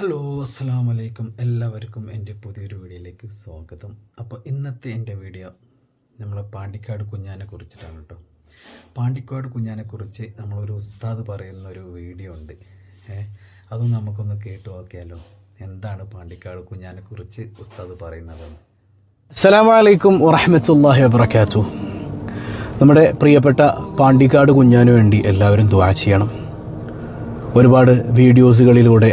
Hello അസ്സാം വലൈക്കും എല്ലാവർക്കും എന്റെ പുതിയൊരു വീഡിയോയിലേക്ക് സ്വാഗതം. അപ്പോൾ ഇന്നത്തെ എന്റെ വീഡിയോ നമ്മൾ പാണ്ടിക്കാട് കുഞ്ഞാനെ കുറിച്ചിട്ടാണ് കേട്ടോ. പാണ്ടിക്കാട് കുഞ്ഞാനെ കുറിച്ച് നമ്മളൊരു ഉസ്താദ് പറയുന്ന ഒരു വീഡിയോ ഉണ്ട്. ഏ അതും നമുക്കൊന്ന് കേട്ടു നോക്കിയാലോ. എന്താണ് പാണ്ടിക്കാട് കുഞ്ഞാനെ കുറിച്ച് ഉസ്താദ് പറയുന്നതെന്ന് അസ്സലാമലൈക്കും വറഹമത്തല്ലാഹി വബർക്കാത്തു നമ്മുടെ പ്രിയപ്പെട്ട പാണ്ടിക്കാട് കുഞ്ഞാനു വേണ്ടി എല്ലാവരും ദുആ ചെയ്യണം. ഒരുപാട് വീഡിയോസുകളിലൂടെ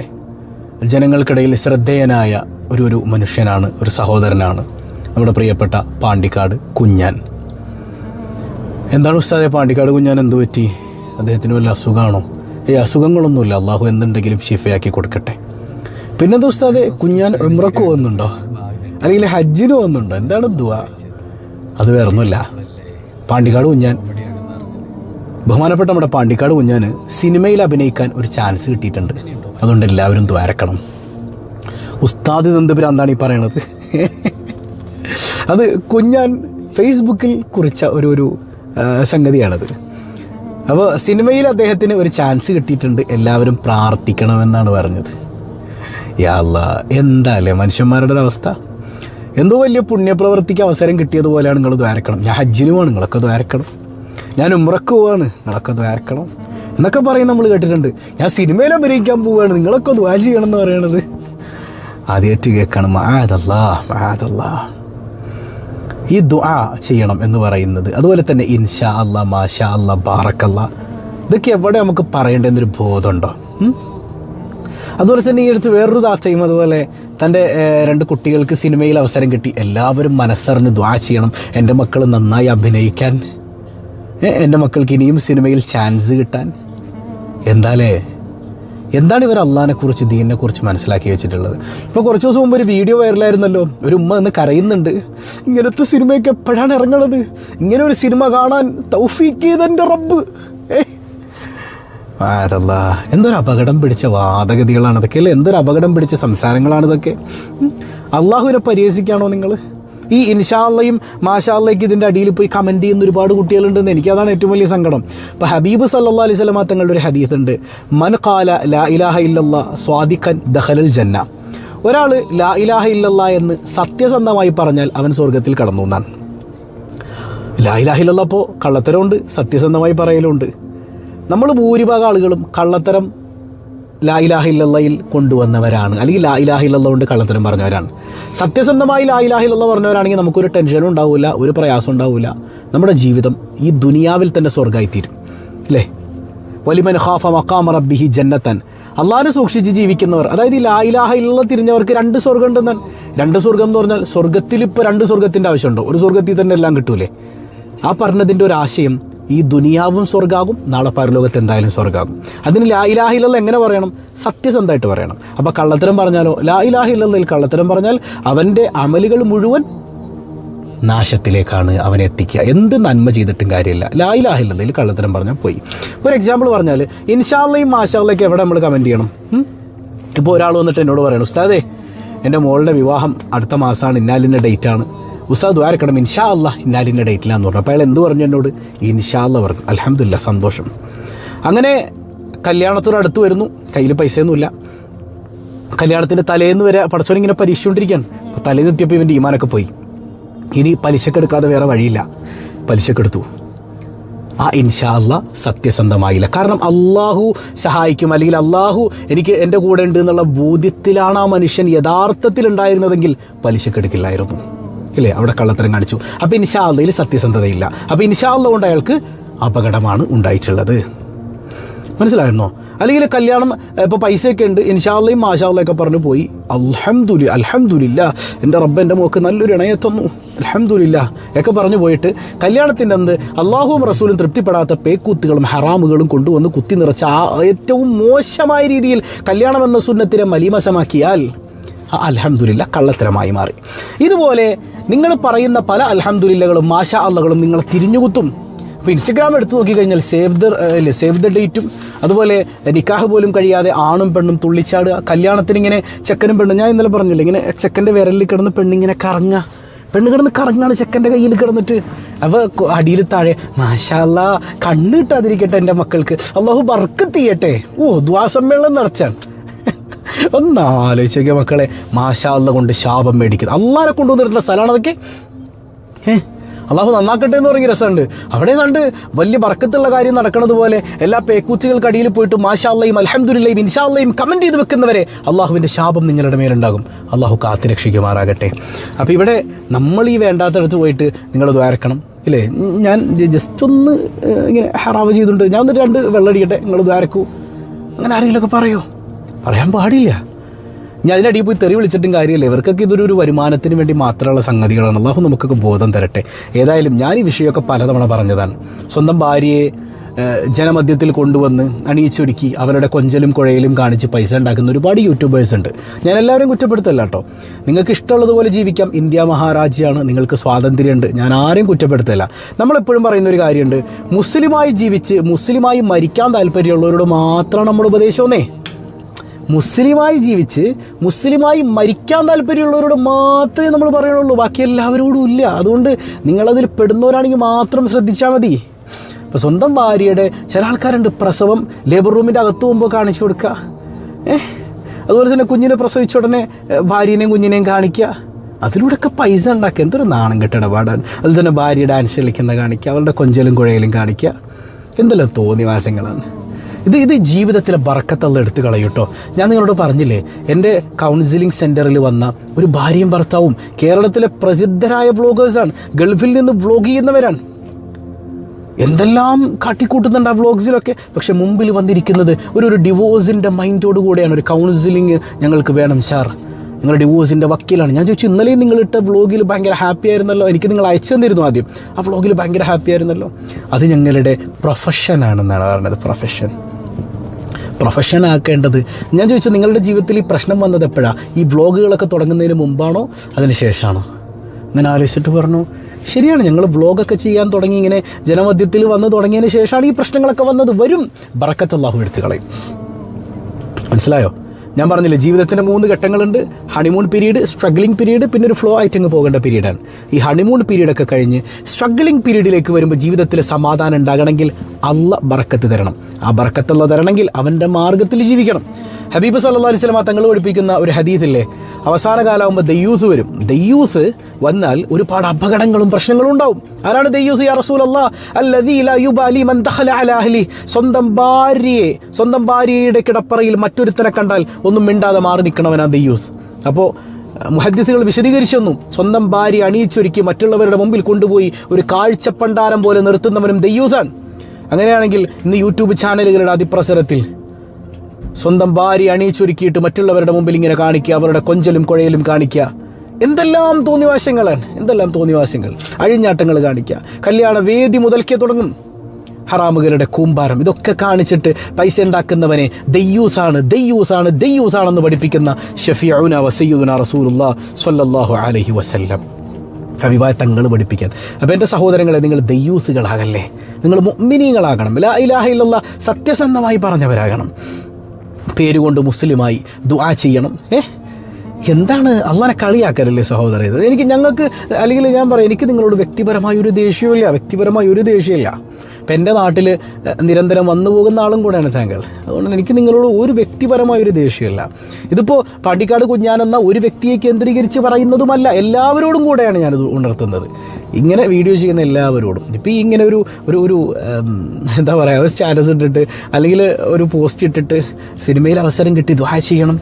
ജനങ്ങൾക്കിടയിൽ ശ്രദ്ധേയനായ ഒരു ഒരു മനുഷ്യനാണ് ഒരു സഹോദരനാണ് നമ്മുടെ പ്രിയപ്പെട്ട പാണ്ടിക്കാട് കുഞ്ഞാൻ. എന്താണ് ഉസ്താദെ പാണ്ടിക്കാട് കുഞ്ഞാൻ എന്തു പറ്റി? അദ്ദേഹത്തിന് വല്ല അസുഖമാണോ? ഈ അസുഖങ്ങളൊന്നുമില്ല. അള്ളാഹു എന്തുണ്ടെങ്കിലും ഷിഫയാക്കി കൊടുക്കട്ടെ. പിന്നെന്താ ഉസ്താദെ കുഞ്ഞാൻ ഉംറക്ക് പോകുന്നുണ്ടോ? അല്ലെങ്കിൽ ഹജ്ജിന് പോകുന്നുണ്ടോ? എന്താണ് ദുആ? അത് വേറെ ഒന്നുമില്ല പാണ്ടിക്കാട് കുഞ്ഞാൻ. ബഹുമാനപ്പെട്ട നമ്മുടെ പാണ്ടിക്കാട് കുഞ്ഞാന് സിനിമയിൽ അഭിനയിക്കാൻ ഒരു ചാൻസ് കിട്ടിയിട്ടുണ്ട്. അതുകൊണ്ട് എല്ലാവരും ദ്വാരക്കണം. ഉസ്താദ് നന്ദപുരാന്താണ് ഈ പറയണത്. അത് കുഞ്ഞാൻ ഫേസ്ബുക്കിൽ കുറിച്ച ഒരു ഒരു സംഗതിയാണത്. അപ്പോൾ സിനിമയിൽ അദ്ദേഹത്തിന് ഒരു ചാൻസ് കിട്ടിയിട്ടുണ്ട്. എല്ലാവരും പ്രാർത്ഥിക്കണമെന്നാണ് പറഞ്ഞത്. യാ അല്ലാ എന്താ അല്ലേ മനുഷ്യന്മാരുടെ ഒരു അവസ്ഥ? എന്തോ വലിയ പുണ്യപ്രവർത്തിക്ക് അവസരം കിട്ടിയതുപോലെയാണ് നിങ്ങൾ ദ്വാരക്കണം. ഞാൻ ഹജ്ജിനുമാണ് നിങ്ങളൊക്കെ ദ്വാരക്കണം. ഞാൻ ഉമ്രക്ക് പോവാണ് നിങ്ങളൊക്കെ ദ്വാരക്കണം. എന്നൊക്കെ പറയും നമ്മൾ കേട്ടിട്ടുണ്ട്. ഞാൻ സിനിമയിൽ അഭിനയിക്കാൻ പോവുകയാണ് നിങ്ങളൊക്കെ ദ്വാ ചെയ്യണം എന്ന് പറയണത്. ആദ്യമായിട്ട് കേൾക്കണം. മാതല്ലാ മാതല്ലാ ഈ ദുആ ചെയ്യണം എന്ന് പറയുന്നത്. അതുപോലെ തന്നെ ഇൻഷാ അല്ല മാഷാ അല്ല ബാറക്കല്ല. ഇതൊക്കെ എവിടെ നമുക്ക് പറയേണ്ടതെന്നൊരു ബോധമുണ്ടോ? അതുപോലെ തന്നെ ഈ അടുത്ത് വേറൊരു താത്തയും അതുപോലെ തന്റെ രണ്ട് കുട്ടികൾക്ക് സിനിമയിൽ അവസരം കിട്ടി. എല്ലാവരും മനസ്സറിഞ്ഞ് ദ്വാ ചെയ്യണം. എന്റെ മക്കൾ നന്നായി അഭിനയിക്കാൻ. എന്റെ മക്കൾക്ക് ഇനിയും സിനിമയിൽ ചാൻസ് കിട്ടാൻ. എന്താലേ? എന്താണ് ഇവർ അള്ളഹാനെ കുറിച്ച് ദീനിനെ കുറിച്ച് മനസ്സിലാക്കി വെച്ചിട്ടുള്ളത്? ഇപ്പോൾ കുറച്ച് ദിവസം മുമ്പ് ഒരു വീഡിയോ വൈറലായിരുന്നല്ലോ. ഒരു ഉമ്മ എന്ന് കരയുന്നുണ്ട്. ഇങ്ങനത്തെ സിനിമയൊക്കെ എപ്പോഴാണ് ഇറങ്ങണത്? ഇങ്ങനെ ഒരു സിനിമ കാണാൻ തൗഫീക്ക് ചെയ്തെന്റെ റബ്ബ്. ആരല്ല എന്തൊരു അപകടം പിടിച്ച വാദഗതികളാണ് ഇതൊക്കെ അല്ലേ? എന്തൊരു അപകടം പിടിച്ച സംസാരങ്ങളാണ് ഇതൊക്കെ. അള്ളാഹുവിനെ പരിഹസിക്കാണോ നിങ്ങൾ ഈ ഇൻഷാല്ലയും മാഷാല്ലയ്ക്ക് ഇതിന്റെ അടിയിൽ പോയി കമന്റ് ചെയ്യുന്ന ഒരുപാട് കുട്ടികളുണ്ടെന്ന് എനിക്ക് അതാണ് ഏറ്റവും വലിയ സങ്കടം. ഇപ്പോൾ ഹബീബ് സല്ലാ അലൈഹി സ്വലമ തങ്ങളുടെ ഒരു ഹദീത്ത് ഉണ്ട്. മൻ കാല ലാ ഇലാഹ ഇല്ല സ്വാദിഖൻ ദഹലൽ ജന്ന. ഒരാൾ ലാ ഇലാഹ ഇല്ല എന്ന് സത്യസന്ധമായി പറഞ്ഞാൽ അവൻ സ്വർഗത്തിൽ കടന്നു എന്നാണ്. ലാ ഇലാഹില്ലപ്പോൾ കള്ളത്തരമുണ്ട് സത്യസന്ധമായി പറയലുണ്ട് നമ്മൾ ഭൂരിഭാഗം ആളുകളും കള്ളത്തരം ലായിലാഹില്ലയിൽ കൊണ്ടുവന്നവരാണ്. അല്ലെങ്കിൽ ലായിലാഹില്ല കൊണ്ട് കള്ളത്തരം പറഞ്ഞവരാണ്. സത്യസന്ധമായി ലായിലാഹില്ല പറഞ്ഞവരാണെങ്കിൽ നമുക്കൊരു ടെൻഷനും ഉണ്ടാവില്ല ഒരു പ്രയാസം ഉണ്ടാവില്ല നമ്മുടെ ജീവിതം ഈ ദുനിയാവിൽ തന്നെ സ്വർഗമായിത്തീരും അല്ലേ? വലിമൻ ഖാഫ മക്കാമ റബ്ബിഹി ജന്നത്തൻ. അള്ളാഹിനെ സൂക്ഷിച്ച് ജീവിക്കുന്നവർ അതായത് ഈ ലായിലാഹ ഇല്ല തിരിഞ്ഞവർക്ക് രണ്ട് സ്വർഗം ഉണ്ടെന്നാൽ രണ്ട് സ്വർഗം എന്ന് പറഞ്ഞാൽ സ്വർഗത്തിൽ ഇപ്പോൾ രണ്ട് സ്വർഗത്തിന്റെ ആവശ്യമുണ്ടോ? ഒരു സ്വർഗത്തിൽ തന്നെ എല്ലാം കിട്ടൂലേ? ആ പറഞ്ഞതിന്റെ ഒരു ആശയം ഈ ദുനിയാവും സ്വർഗാകും നാളെ പരലോകത്ത് എന്തായാലും സ്വർഗാകും അതിന് ലാ ഇലാഹില്ല എങ്ങനെ പറയണം? സത്യസന്ധമായിട്ട് പറയണം. അപ്പോൾ കള്ളത്തരം പറഞ്ഞാലോ? ലാ ഇലാഹില്ലയിൽ കള്ളത്തരം പറഞ്ഞാൽ അവന്റെ അമലുകൾ മുഴുവൻ നാശത്തിലേക്കാണ് അവനെ എത്തിക്കുക. എന്ത് നന്മ ചെയ്തിട്ടും കാര്യമില്ല. ലാ ഇലാഹില്ലയിൽ കള്ളത്തരം പറഞ്ഞാൽ പോയി. ഒരു എക്സാമ്പിൾ പറഞ്ഞാൽ ഇൻഷാല്ലയും മാഷാല്ലയ്ക്ക് എവിടെ നമ്മൾ കമന്റ് ചെയ്യണം? ഇപ്പോൾ ഒരാൾ വന്നിട്ട് എന്നോട് പറയണം ഉസ്താദേ എന്റെ മോളുടെ വിവാഹം അടുത്ത മാസമാണ് ഇന്നാലിന്റെ ഡേറ്റ് ആണ്. ഉസ്താദ് ദ്വാരക്കണം ഇൻഷാ അല്ല ഇന്നാലിന്റെ ഡേറ്റിലാന്ന് പറഞ്ഞു. അപ്പോൾ അയാൾ എന്ത് പറഞ്ഞു എന്നോട്? ഇൻഷാ അല്ല പറഞ്ഞു. അലഹമില്ല സന്തോഷം. അങ്ങനെ കല്യാണത്തോട് അടുത്ത് വരുന്നു. കയ്യിൽ പൈസയൊന്നുമില്ല. കല്യാണത്തിന്റെ തലേന്ന് വരെ പടച്ചോൻ ഇങ്ങനെ പരീക്ഷിച്ചുകൊണ്ടിരിക്കുകയാണ്. അപ്പോൾ തലേന്ന് എത്തിയപ്പോൾ ഇവന്റെ ഈമാനൊക്കെ പോയി. ഇനി പലിശക്കെടുക്കാതെ വേറെ വഴിയില്ല. പലിശക്കെടുത്തു ആ ഇൻഷാ അല്ല സത്യസന്ധമായില്ല. കാരണം അള്ളാഹു സഹായിക്കും. അല്ലെങ്കിൽ അള്ളാഹു എനിക്ക് എന്റെ കൂടെ ഉണ്ട് എന്നുള്ള ബോധ്യത്തിലാണ് ആ മനുഷ്യൻ യഥാർത്ഥത്തിൽ ഉണ്ടായിരുന്നതെങ്കിൽ പലിശക്കെടുക്കില്ലായിരുന്നു ഇല്ലേ അവിടെ കള്ളത്തരം കാണിച്ചു. അപ്പോൾ ഇൻഷാ അല്ലയിൽ സത്യസന്ധതയില്ല. അപ്പോൾ ഇൻഷാ അല്ല കൊണ്ട് അയാൾക്ക് അപകടമാണ് ഉണ്ടായിട്ടുള്ളത്. മനസ്സിലായിരുന്നോ? അല്ലെങ്കിൽ കല്യാണം ഇപ്പോൾ പൈസയൊക്കെ ഉണ്ട്. ഇൻഷാല്ലയും മാഷാല്ലയൊക്കെ പറഞ്ഞു പോയി. അൽഹംദുലി അൽഹംദുലില്ല. എന്റെ റബ്ബ് എന്റെ മോക്ക് നല്ലൊരു ഇണയെ തന്നു. അൽഹംദുലില്ല. ഒക്കെ പറഞ്ഞു പോയിട്ട് കല്യാണത്തിന്റെ അന്ന് അള്ളാഹുവും റസൂലും തൃപ്തിപ്പെടാത്ത പേക്കൂത്തുകളും ഹറാമുകളും കൊണ്ടുവന്ന് കുത്തി നിറച്ച ആ ഏറ്റവും മോശമായ രീതിയിൽ കല്യാണം എന്ന സുന്നത്തിനെ മലീമസമാക്കിയാൽ ആ അൽഹംദുലില്ല കള്ളത്തരമായി മാറി. ഇതുപോലെ നിങ്ങൾ പറയുന്ന പല അൽഹംദുലില്ലകളും മാഷ അള്ളകളും നിങ്ങൾ തിരിഞ്ഞുകുത്തും. ഇപ്പോൾ ഇൻസ്റ്റഗ്രാം എടുത്തു നോക്കിക്കഴിഞ്ഞാൽ സേവ് ദ അല്ലേ സേവ് ദ ഡേറ്റും അതുപോലെ നിക്കാഹ് പോലും കഴിയാതെ ആണും പെണ്ണും തുള്ളിച്ചാടുക കല്യാണത്തിന് ഇങ്ങനെ ചെക്കനും പെണ്ണും ഞാൻ ഇന്നലെ പറഞ്ഞില്ല ഇങ്ങനെ ചെക്കന്റെ വിരലിൽ കിടന്ന് പെണ്ണിങ്ങനെ കറങ്ങുക. പെണ്ണ് കിടന്ന് കറങ്ങാണ് ചെക്കന്റെ കയ്യിൽ കിടന്നിട്ട്. അവ അടിയിൽ താഴെ മാഷാല്ല കണ്ണ് കിട്ടാതിരിക്കട്ടെ എന്റെ മക്കൾക്ക്. അള്ളാഹു ബർക്കത്ത് തീയട്ടെ ഓ ദ്വാസമ്മേളനം നടച്ചാണ്. ഒന്ന് ആലോചിച്ച് നോക്കിയ മക്കളെ. മാഷാള്ള കൊണ്ട് ശാപം മേടിക്കുന്നത് അള്ളാനെ കൊണ്ടുവന്നിട്ടുള്ള സ്ഥലമാണ് അതൊക്കെ. ഏ അള്ളാഹു നന്നാക്കട്ടെ എന്ന് പറഞ്ഞ രസമുണ്ട്. അവിടെ കണ്ട് വലിയ ബർക്കത്തുള്ള കാര്യം നടക്കുന്നത് പോലെ എല്ലാ പേക്കൂച്ചുകൾക്കടിയിൽ പോയിട്ട് മാഷാള്ളയും അലഹമുല്ലയും ഇൻഷാല്ലയും കമന്റ് ചെയ്ത് വെക്കുന്നവരെ അള്ളാഹുവിന്റെ ശാപം നിങ്ങളുടെ മേലുണ്ടാകും. അള്ളാഹു കാത്തു രക്ഷിക്കുമാറാകട്ടെ. അപ്പോൾ ഇവിടെ നമ്മൾ ഈ വേണ്ടാത്തടത്ത് പോയിട്ട് നിങ്ങൾ ദ്വാരക്കണം ഇല്ലേ? ഞാൻ ജസ്റ്റ് ഒന്ന് ഇങ്ങനെ ഹറാവ് ചെയ്തിട്ടുണ്ട് ഞാൻ ഒന്ന് രണ്ട് വെള്ളടിക്കട്ടെ നിങ്ങൾ ദ്വാരക്കൂ അങ്ങനെ ആരെങ്കിലുമൊക്കെ പറയോ? പറയാൻ പാടില്ല. ഞാൻ അതിനടിയിൽ പോയി തെറി വിളിച്ചിട്ടും കാര്യമില്ല. ഇവർക്കൊക്കെ ഇതൊരു ഒരു വരുമാനത്തിന് വേണ്ടി മാത്രമുള്ള സംഗതികളാണ്. അള്ളാഹു നമുക്കൊക്കെ ബോധം തരട്ടെ. ഏതായാലും ഞാൻ ഈ വിഷയമൊക്കെ പലതവണ പറഞ്ഞതാണ്. സ്വന്തം ഭാര്യയെ ജനമധ്യത്തിൽ കൊണ്ടുവന്ന് അണിയിച്ചൊരുക്കി അവരുടെ കൊഞ്ചലും കുഴയിലും കാണിച്ച് പൈസ ഉണ്ടാക്കുന്ന ഒരുപാട് യൂട്യൂബേഴ്സ് ഉണ്ട്. ഞാൻ എല്ലാവരും കുറ്റപ്പെടുത്തല്ല കേട്ടോ. നിങ്ങൾക്ക് ഇഷ്ടമുള്ളതുപോലെ ജീവിക്കാം. ഇന്ത്യ മഹാരാജ്യമാണ്. നിങ്ങൾക്ക് സ്വാതന്ത്ര്യമുണ്ട്. ഞാൻ ആരെയും കുറ്റപ്പെടുത്തല്ല. നമ്മളെപ്പോഴും പറയുന്ന ഒരു കാര്യമുണ്ട്. മുസ്ലിമായി ജീവിച്ച് മുസ്ലിമായി മരിക്കാൻ താല്പര്യമുള്ളവരോട് മാത്രമാണ് നമ്മൾ ഉപദേശമെന്നേ മുസ്ലിമായി ജീവിച്ച് മുസ്ലിമായി മരിക്കാൻ താല്പര്യമുള്ളവരോട് മാത്രമേ നമ്മൾ പറയണുള്ളൂ ബാക്കി എല്ലാവരോടും ഇല്ല. അതുകൊണ്ട് നിങ്ങളതിൽ പെടുന്നവരാണെങ്കിൽ മാത്രം ശ്രദ്ധിച്ചാൽ മതി. ഇപ്പോൾ സ്വന്തം ഭാര്യയുടെ ചില ആൾക്കാരുണ്ട്. പ്രസവം ലേബർ റൂമിന്റെ അകത്ത് പോകുമ്പോൾ കാണിച്ചു കൊടുക്കുക. ഏ? അതുപോലെ തന്നെ കുഞ്ഞിനെ പ്രസവിച്ച ഉടനെ ഭാര്യനെയും കുഞ്ഞിനെയും കാണിക്കുക. അതിലൂടെയൊക്കെ പൈസ ഉണ്ടാക്കുക. എന്തൊരു നാണം കെട്ട ഇടപാടാണ്. അതിൽ തന്നെ ഭാര്യ ഡാൻസ് കളിക്കുന്ന കാണിക്കുക. അവളുടെ കൊഞ്ചലും കുഴയിലും കാണിക്കുക. എന്തെല്ലാം തോന്നിവാസങ്ങളാണ്. ഇത് ഇത് ജീവിതത്തിലെ ബറക്കത്തുള്ള എടുത്തു കളയൂട്ടോ ഞാൻ നിങ്ങളോട് പറഞ്ഞില്ലേ എന്റെ കൗൺസിലിംഗ് സെന്ററിൽ വന്ന ഒരു ഭാര്യയും ഭർത്താവും കേരളത്തിലെ പ്രസിദ്ധരായ വ്ളോഗേഴ്സാണ് ഗൾഫിൽ നിന്ന് വ്ളോഗ് ചെയ്യുന്നവരാണ്. എന്തെല്ലാം കാട്ടിക്കൂട്ടുന്നുണ്ട് ആ വ്ളോഗ്സിലൊക്കെ പക്ഷെ മുമ്പിൽ വന്നിരിക്കുന്നത് ഒരു ഒരു ഡിവോഴ്സിന്റെ മൈൻഡോട് കൂടെയാണ്. ഒരു കൗൺസിലിംഗ് ഞങ്ങൾക്ക് വേണം സാർ നിങ്ങൾ ഡിവോഴ്സിന്റെ വക്കീലാണ്. ഞാൻ ചോദിച്ചു ഇന്നലെയും നിങ്ങളിട്ട വ്ളോഗിൽ ഭയങ്കര ഹാപ്പി ആയിരുന്നല്ലോ? എനിക്ക് നിങ്ങൾ അയച്ചു തന്നിരുന്നു ആദ്യം. ആ വ്ളോഗിൽ ഭയങ്കര ഹാപ്പി ആയിരുന്നല്ലോ. അത് ഞങ്ങളുടെ പ്രൊഫഷനാണെന്നാണ് പറഞ്ഞത് പ്രൊഫഷൻ പ്രൊഫഷൻ ആക്കേണ്ടത്? ഞാൻ ചോദിച്ചു നിങ്ങളുടെ ജീവിതത്തിൽ ഈ പ്രശ്നം വന്നത് എപ്പോഴാണ് ഈ വ്ളോഗുകളൊക്കെ തുടങ്ങുന്നതിന് മുമ്പാണോ? അതിന് ശേഷമാണോ അങ്ങനെ ആലോചിച്ചിട്ട് പറഞ്ഞു. ശരിയാണ് ഞങ്ങൾ വ്ളോഗൊക്കെ ചെയ്യാൻ തുടങ്ങി ഇങ്ങനെ ജനമധ്യത്തിൽ വന്ന് തുടങ്ങിയതിന് ശേഷമാണ് ഈ പ്രശ്നങ്ങളൊക്കെ വന്നത്. വരും. ബറക്കത്തല്ലാഹു എടുത്തു കളയും മനസ്സിലായോ? ഞാൻ പറഞ്ഞില്ലേ ജീവിതത്തിന്റെ മൂന്ന് ഘട്ടങ്ങളുണ്ട്. ഹണിമൂൺ പീരീഡ് സ്ട്രഗ്ലിംഗ് പീരീഡ് പിന്നെ ഒരു ഫ്ലോ ആയിട്ട് അങ്ങ് പോകേണ്ട പീരീഡാണ് ഈ ഹണിമൂൺ പീരീഡൊക്കെ കഴിഞ്ഞ് സ്ട്രഗ്ലിംഗ് പീരീഡിലേക്ക് വരുമ്പോൾ ജീവിതത്തിൽ സമാധാനം ഉണ്ടാകണമെങ്കിൽ അല്ല ബറക്കത്ത് തരണം. ആ ബറക്കത്തുള്ള തരണമെങ്കിൽ അവന്റെ മാർഗത്തിൽ ജീവിക്കണം. ഹബീബ് സല്ലാ അലൈഹി സ്വലമ തങ്ങൾ പഠിപ്പിക്കുന്ന ഒരു ഹദീസില്ലേ അവസാന കാലമാകുമ്പോൾ ദയ്യൂസ് വരും. ദയ്യൂസ് വന്നാൽ ഒരുപാട് അപകടങ്ങളും പ്രശ്നങ്ങളും ഉണ്ടാവും. ആരാണ് ദയ്യൂസ് യാ റസൂൽ സ്വന്തം ഭാര്യയെ സ്വന്തം ഭാര്യയുടെ കിടപ്പറയിൽ മറ്റൊരുത്തനെ കണ്ടാൽ ഒന്നും മിണ്ടാതെ മാറി നിൽക്കണവനാ ദയ്യൂസ്. അപ്പോൾ മുഹദ്ദിസുകൾ വിശദീകരിച്ചെന്നും സ്വന്തം ഭാര്യ അണിയിച്ചൊരുക്കി മറ്റുള്ളവരുടെ മുമ്പിൽ കൊണ്ടുപോയി ഒരു കാഴ്ചപ്പണ്ടാരം പോലെ നിർത്തുന്നവനും ദയ്യൂസാണ്. അങ്ങനെയാണെങ്കിൽ ഇന്ന് യൂട്യൂബ് ചാനലുകളുടെ അതിപ്രസരത്തിൽ സ്വന്തം ഭാര്യ അണിയിച്ചൊരുക്കിയിട്ട് മറ്റുള്ളവരുടെ മുമ്പിൽ ഇങ്ങനെ കാണിക്കുക അവരുടെ കൊഞ്ചലും കുഴയലും കാണിക്കുക. എന്തെല്ലാം തോന്നിവാശങ്ങളാണ്? എന്തെല്ലാം തോന്നിവാശങ്ങൾ? അഴിഞ്ഞാട്ടങ്ങൾ കാണിക്കുക. കല്യാണ വേദി മുതൽക്കേ തുടങ്ങും. ഹറാമുകളുടെ കൂമ്പാരം. ഇതൊക്കെ കാണിച്ചിട്ട് പൈസ ഉണ്ടാക്കുന്നവനെ ദയ്യൂസാണ് ദയ്യൂസാണ് ദയ്യൂസാണെന്ന് പഠിപ്പിക്കുന്ന ഷഫിയുന വസയ്യുന റസൂലുള്ള സൊല്ലാഹു അലഹി വസല്ലം. കവിവായ തങ്ങൾ പഠിപ്പിക്കാൻ. അപ്പോൾ എന്റെ സഹോദരങ്ങളെ നിങ്ങൾ ദയ്യൂസുകളാകല്ലേ? നിങ്ങൾ മുഅ്മിനീങ്ങളാകണം. ലാ ഇലാഹ സത്യസന്ധമായി പറഞ്ഞവരാകണം. പേരുകൊണ്ട് മുസ്ലിമായി ദുആ ചെയ്യണം. ഏ? എന്താണ് അള്ളാനെ കളിയാക്കലല്ലേ സഹോദരൻ എനിക്ക് ഞങ്ങൾക്ക് അല്ലെങ്കിൽ ഞാൻ പറയാം എനിക്ക് നിങ്ങളോട് വ്യക്തിപരമായ ഒരു ദേഷ്യമില്ല വ്യക്തിപരമായ ഒരു ദേഷ്യമില്ല ഇപ്പം എന്റെ നാട്ടിൽ നിരന്തരം വന്നു പോകുന്ന ആളും കൂടെയാണ് താങ്കൾ. അതുകൊണ്ട് എനിക്ക് നിങ്ങളോട് ഒരു വ്യക്തിപരമായ ഒരു ദേഷ്യമല്ല. ഇതിപ്പോൾ പാണ്ടിക്കാട് കുഞ്ഞാനെന്ന ഒരു വ്യക്തിയെ കേന്ദ്രീകരിച്ച് പറയുന്നതുമല്ല എല്ലാവരോടും കൂടെയാണ് ഞാനിത് ഉണർത്തുന്നത്. ഇങ്ങനെ വീഡിയോ ചെയ്യുന്ന എല്ലാവരോടും. ഇപ്പോൾ ഈ ഇങ്ങനെ ഒരു ഒരു ഒരു എന്താ പറയുക ഒരു സ്റ്റാറ്റസ് ഇട്ടിട്ട് അല്ലെങ്കിൽ ഒരു പോസ്റ്റ് ഇട്ടിട്ട് സിനിമയിൽ അവസരം കിട്ടി ദ്വാ ചെയ്യണം.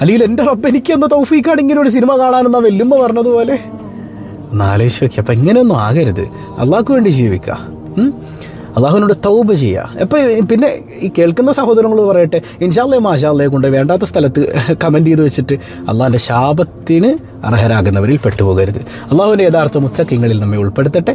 അല്ലെങ്കിൽ എന്റെ റബ്ബ് എനിക്ക് എന്ന തൗഫീക്കാണ് ഇങ്ങനെ ഒരു സിനിമ കാണാനെന്ന വെല്ലുമ്പോൾ പറഞ്ഞതുപോലെ. നോക്കി അപ്പം ഇങ്ങനെയൊന്നും ആകരുത്. അള്ളാഹ്ക്ക് വേണ്ടി ജീവിക്കുക? അള്ളാഹുവിനോട് തൗബ ചെയ്യുക. എപ്പോൾ പിന്നെ ഈ കേൾക്കുന്ന സഹോദരങ്ങൾ പറയട്ടെ ഇൻഷാല്ലേ മാഷാല്ലേ കൊണ്ട് വേണ്ടാത്ത സ്ഥലത്ത് കമന്റ് ചെയ്ത് വെച്ചിട്ട് അള്ളാഹിന്റെ ശാപത്തിന് അർഹരാകുന്നവരിൽ പെട്ടുപോകരുത്. അള്ളാഹുവിന്റെ യഥാർത്ഥ മുത്തക്കിങ്ങളിൽ നമ്മെ ഉൾപ്പെടുത്തട്ടെ.